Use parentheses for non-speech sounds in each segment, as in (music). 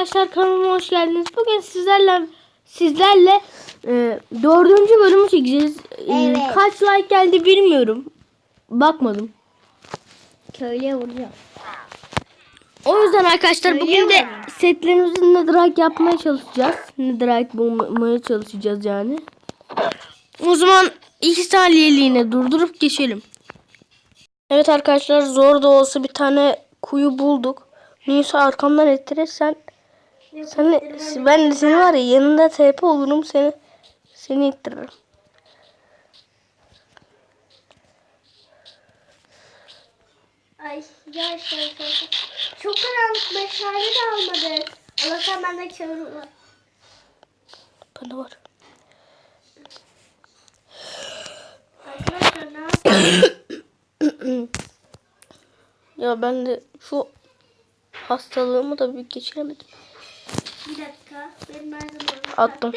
Arkadaşlar kanalıma hoş geldiniz. Bugün sizlerle sizlerle e, dördüncü bölümü çekeceğiz. E, Evet. Kaç like geldi bilmiyorum. Bakmadım. Köylüye vuracağım. O yüzden arkadaşlar Öyle bugün de mi? setlerimizin netherite yapmaya çalışacağız. Netherite bulmaya çalışacağız yani. O zaman iki saniyeliğine durdurup geçelim. Evet arkadaşlar zor da olsa bir tane kuyu bulduk. Neyse arkamdan ettirirsen seni, ben de seni var ya yanında TP olurum seni seni ittiririm. Ay gel şöyle şöyle. Çok karanlık meşale de almadık. Allah'tan bende kömür var. Bende var. Arkadaşlar ne yapayım? (coughs) Ya ben de şu hastalığımı da bir geçiremedim. Bir dakika. Benim her zaman Attım.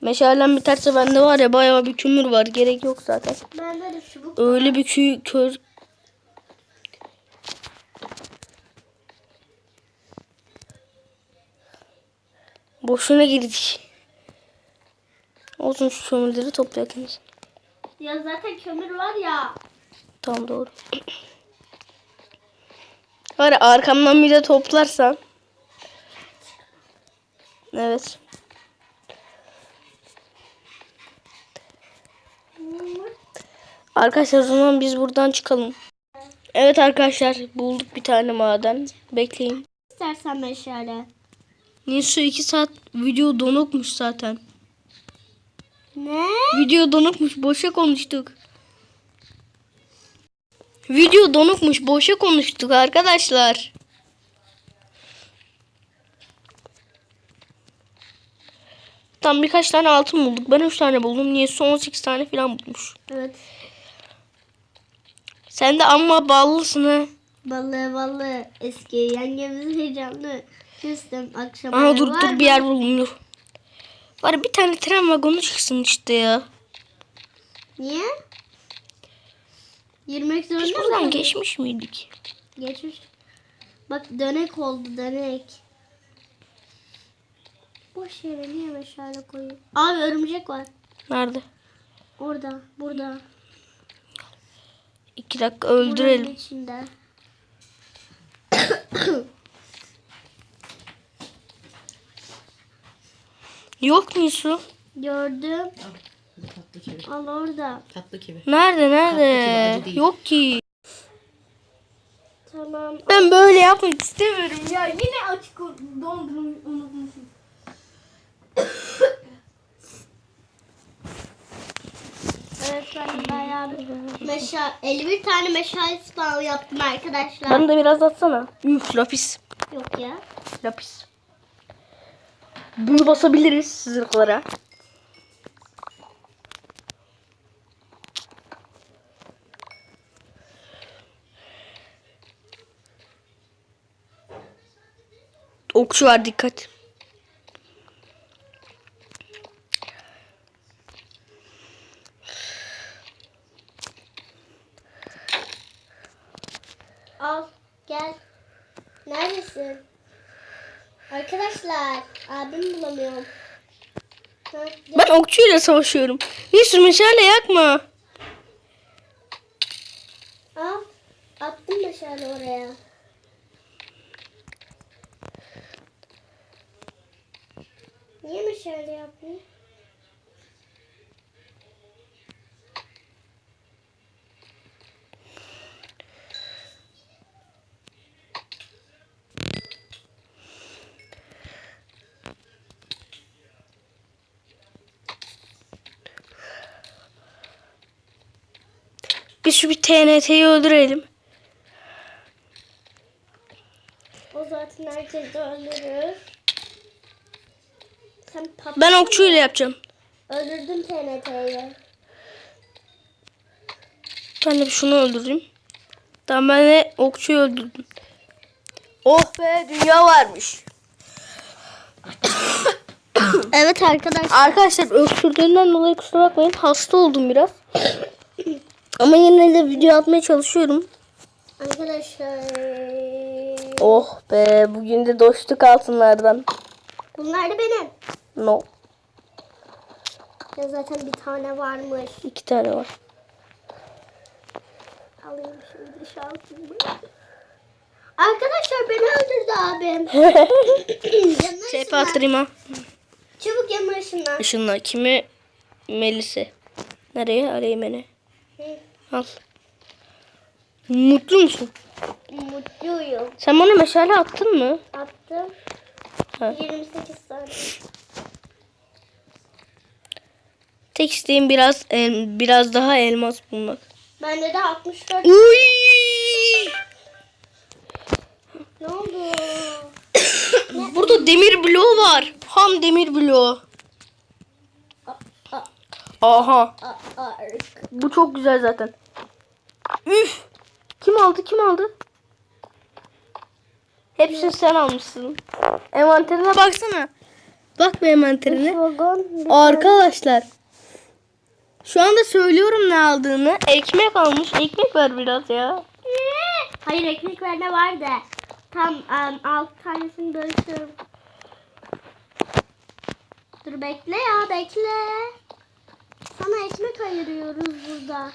Meşalem biterse bende var ya bayağı bir kömür var. Gerek yok zaten. Bende de çubuk Öyle bir kö kör Boşuna girdik. Olsun şu kömürleri toplayalım. Ya zaten kömür var ya. Tamam doğru. (clears throat) Var arkamdan bir de toplarsan. Evet. Arkadaşlar o zaman biz buradan çıkalım. Evet arkadaşlar bulduk bir tane maden. Bekleyin. İstersen meşale. Neyse 2 saat video donukmuş zaten. Ne? Video donukmuş boşa konuştuk. Video donukmuş boşa konuştuk arkadaşlar. Tam birkaç tane altın bulduk. Ben 3 tane buldum. Niye son 18 tane falan bulmuş. Evet. Sen de amma bağlısın ha. Balığı balığı eski yengemiz heyecanlı. Küstüm akşam Aha dur dur mı? bir yer buldum dur. Var bir tane tren vagonu çıksın işte ya. Niye? Yürümek zorunda Biz mı buradan kalıyorsun? geçmiş miydik? Geçmiş. Bak dönek oldu dönek. Boş yere niye meşale koyuyor? Abi örümcek var. Nerede? Orada, burada. 2 dakika Buranın öldürelim. içinde. (coughs) Yok mu su? Gördüm. Tatlı kivi. Al orada. Tatlı kivi. Nerede nerede? değil. Yok ki. Tamam. Ben böyle yapmak istemiyorum ya. Yine açık dondurmayı unutmuşum. Evet ben bayağı meşale, 51 tane meşale spawn yaptım arkadaşlar. Bana da biraz atsana. Üf lapis. Yok ya. Lapis. Bunu basabiliriz zırhlara. Okçu var dikkat. Al gel. Neredesin? Arkadaşlar abim bulamıyorum. Ha, gel. Okçuyla savaşıyorum. Bir sürü meşale yakma. Al. Attım meşale oraya. Niye meşale yapmıyor? Biz şu bir TNT'yi öldürelim. O zaten herkesi öldürür. Sen Ben okçuyla yapacağım. Öldürdüm TNT'yi. Ben de bir şunu öldüreyim. Tamam ben de okçuyu öldürdüm. Oh be dünya varmış. (coughs) Evet arkadaşlar. Arkadaşlar öksürdüğümden dolayı kusura bakmayın. Hasta oldum biraz. Ama yine de video atmaya çalışıyorum. Arkadaşlar. Oh be bugün de doştuk altınlardan. Bunlar da benim. No. Ya zaten bir tane varmış. iki tane var. Alayım şimdi şansımı. Arkadaşlar beni öldürdü abim. (laughs) Şey attırayım ha. Çabuk yanına ışınlan. Işınla kimi? Melis'i. Nereye? Arayayım. Hı, Al. Mutlu musun? Mutluyum. Sen bana meşale attın mı? Attım. Ha. 28 tane. Tek isteğim biraz el- biraz daha elmas bulmak. Bende de 64. Uy! Ne oldu? (coughs) Burada demir bloğu var. Ham demir bloğu. Aha. Bu çok güzel zaten. Üf. Kim aldı? Kim aldı? Hepsini sen almışsın. Envanterine baksana. Bak bir envanterine. Arkadaşlar. Şu anda söylüyorum ne aldığını. Ekmek almış. Ekmek ver biraz ya. Hayır ekmek verme var da. Tam um, alt tanesini bölüştürüm. Dur bekle ya bekle. Sana ekmek ayırıyoruz burada.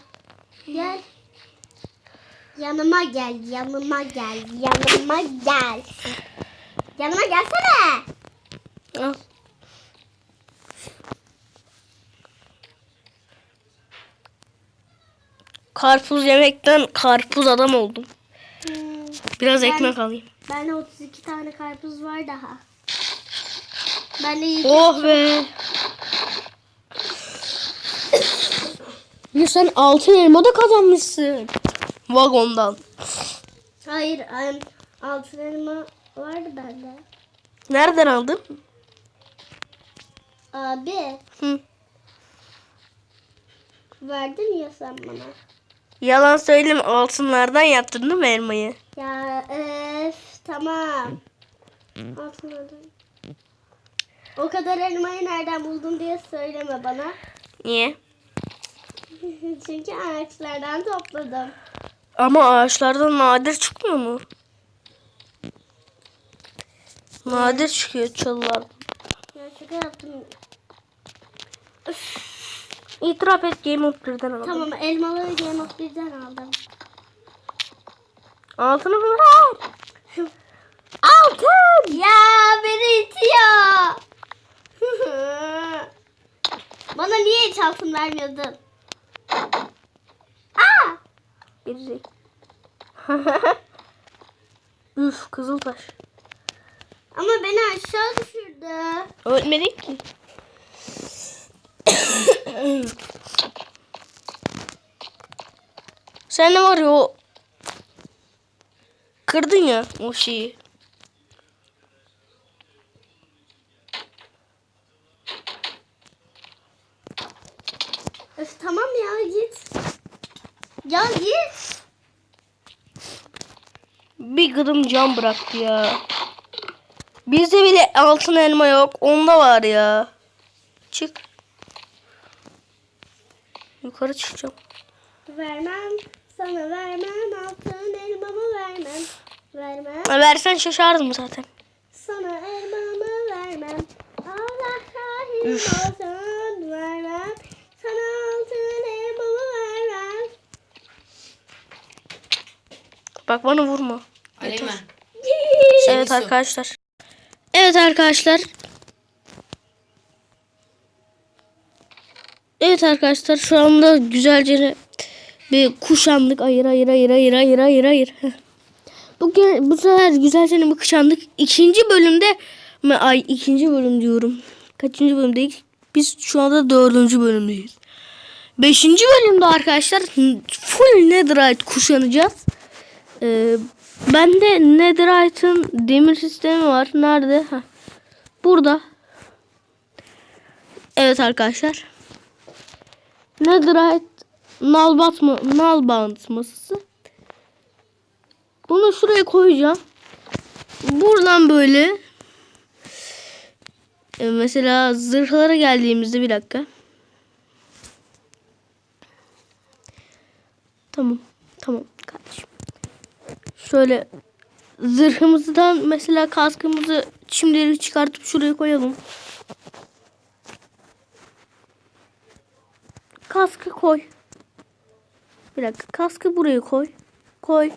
Gel. Yanıma gel, yanıma gel, yanıma gel. Yanıma gelsene. Al. Karpuz yemekten karpuz adam oldum. Hmm, Biraz Ben- ekmek alayım. Bende 32 tane karpuz var daha. Ben de. Oh be. Ya sen altın elma da kazanmışsın. Vagondan. Hayır, um, altın elma vardı bende. Nereden aldın? Abi, Hı. verdin ya sen bana. Yalan söyleme altınlardan yaptın değil mi elmayı? Ya öf tamam. Altınlardan. O kadar elmayı nereden buldun diye söyleme bana. Niye? (laughs) Çünkü ağaçlardan topladım. Ama ağaçlardan nadir çıkmıyor mu? Nadir çıkıyor çalılar. Ya şaka yaptım. İtiraf et Game of Thrones'dan aldım. Tamam elmaları Game of birden aldım. Altını mı? Altın! Ya beni itiyor. (laughs) bana niye hiç altın vermiyordun? Aa! Gerizek. (laughs) Üf Kızıltaş. Ama beni aşağı düşürdü. Ölmedik ki. (coughs) Sen ne var ya o kırdın ya o şeyi. Öf tamam ya git. Ya git. Bir gıdım cam bıraktı ya. Bizde bile altın elma yok. Onda var ya. Çık. Yukarı çıkacağım. Vermem. Sana vermem. Altın elmamı vermem. Vermem. Versen şaşardım zaten. Sana elmamı vermem. Allah rahim Üf. olsun vermem. Sana altın elmamı vermem. Bak bana vurma. Evet arkadaşlar. Evet arkadaşlar. Evet arkadaşlar şu anda güzelce bir kuşandık. Hayır hayır hayır hayır hayır hayır hayır. (laughs) Bugün bu sefer güzelce bir kuşandık. İkinci bölümde mi- ay ikinci bölüm diyorum. Kaçıncı bölümdeyiz? Biz şu anda dördüncü bölümdeyiz. Beşinci bölümde arkadaşlar full netherite kuşanacağız. Ee, bende netherite'ın demir sistemi var. Nerede? Heh. Burada. Evet arkadaşlar. Netherite nalbat mı? Nalbant masası. Bunu şuraya koyacağım. Buradan böyle e, mesela zırhlara geldiğimizde bir dakika. Tamam. Tamam kardeşim. Şöyle zırhımızdan mesela kaskımızı çimleri çıkartıp şuraya koyalım. Kaskı koy. Bir dakika kaskı buraya koy. Koy.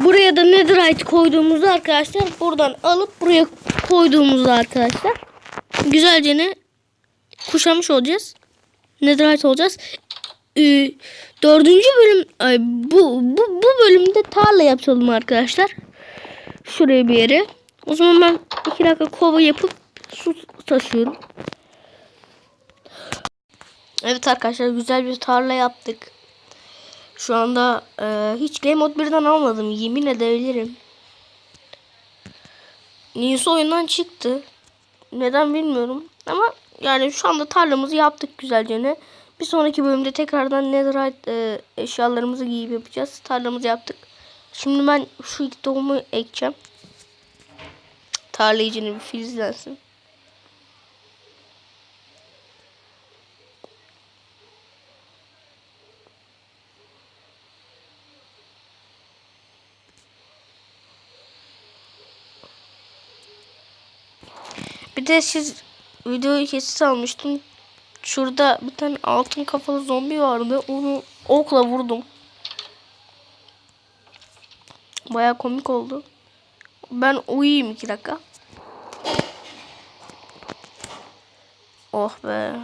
Buraya da netherite koyduğumuzda arkadaşlar buradan alıp buraya koyduğumuzda arkadaşlar güzelce ne kuşamış olacağız. Netherite olacağız. Ee, dördüncü bölüm ay, bu, bu, bu bölümde tarla yapalım arkadaşlar. Şuraya bir yere. O zaman ben iki dakika kova yapıp su taşıyorum. Evet arkadaşlar güzel bir tarla yaptık. Şu anda e, hiç Game Mode 1'den almadım. Yemin edebilirim. Neyse oyundan çıktı. Neden bilmiyorum. Ama yani şu anda tarlamızı yaptık güzelce ne. Bir sonraki bölümde tekrardan netherite e, eşyalarımızı giyip yapacağız. Tarlamızı yaptık. Şimdi ben şu iki tohumu ekeceğim. Tarla iyicini bir filizlensin. Bir de siz videoyu kesit almıştım. Şurada bir tane altın kafalı zombi vardı. Onu okla vurdum. Baya komik oldu. Ben uyuyayım iki dakika. Oh be.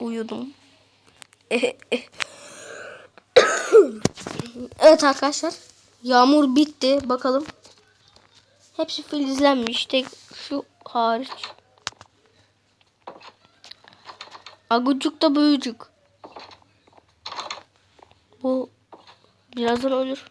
Uyudum. (laughs) evet arkadaşlar. Yağmur bitti. Bakalım. Hepsi filizlenmiş. Tek şu hariç. Agucuk da büyücük. Bu birazdan ölür.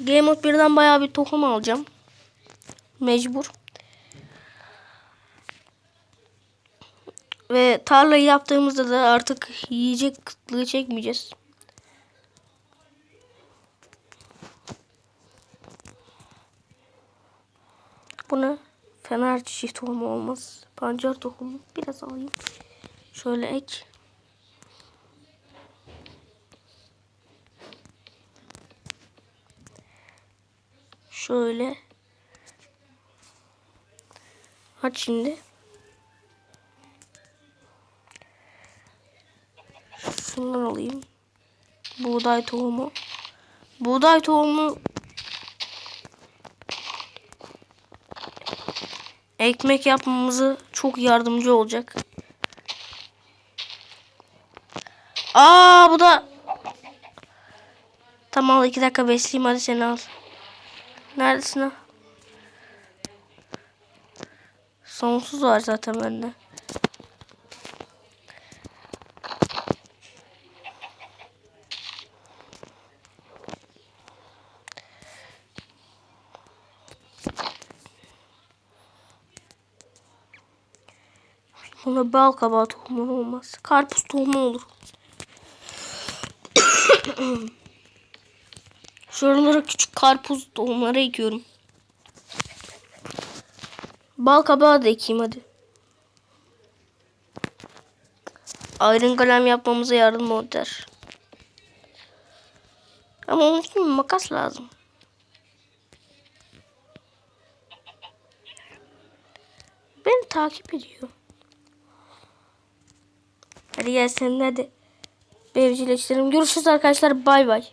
Game Mode 1'den bayağı bir tohum alacağım. Mecbur. Ve tarlayı yaptığımızda da artık yiyecek kıtlığı çekmeyeceğiz. Buna fener çiçek tohumu olmaz. Pancar tohumu biraz alayım. Şöyle ek. Şöyle. Aç şimdi. Şundan alayım. Buğday tohumu. Buğday tohumu ekmek yapmamızı çok yardımcı olacak. Aa bu da Tamam iki dakika besleyeyim hadi seni al. Neredesin ha? Sonsuz var zaten bende. Buna bal kabağı tohumu olmaz. Karpuz tohumu olur. (coughs) Şuralara küçük karpuz tohumları ekiyorum. Bal kabağı da ekeyim hadi. Iron kalem yapmamıza yardım eder. Ama onun için makas lazım. Beni takip ediyor. Hadi gel sen de. Bir. Görüşürüz arkadaşlar. Bay bay.